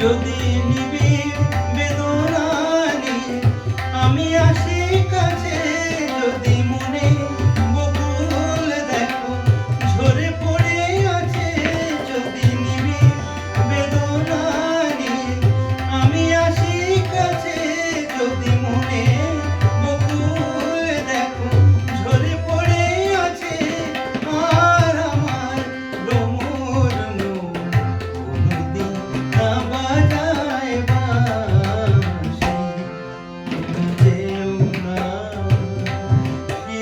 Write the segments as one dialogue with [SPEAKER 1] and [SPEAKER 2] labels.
[SPEAKER 1] যদি নিবিড় বেদনা আমি আসি কাছে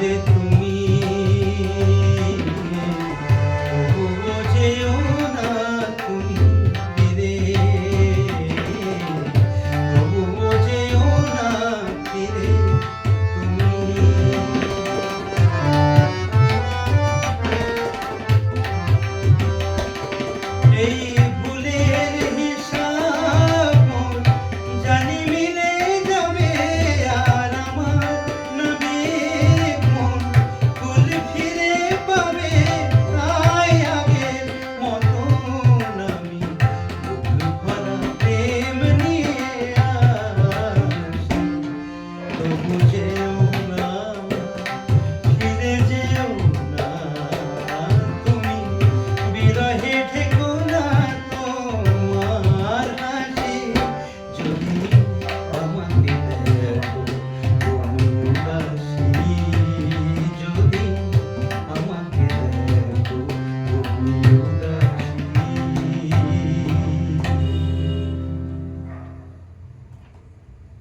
[SPEAKER 1] যে তুমি বোঝেও না তুমি রে তবু বোঝেও না রে তুমি। এই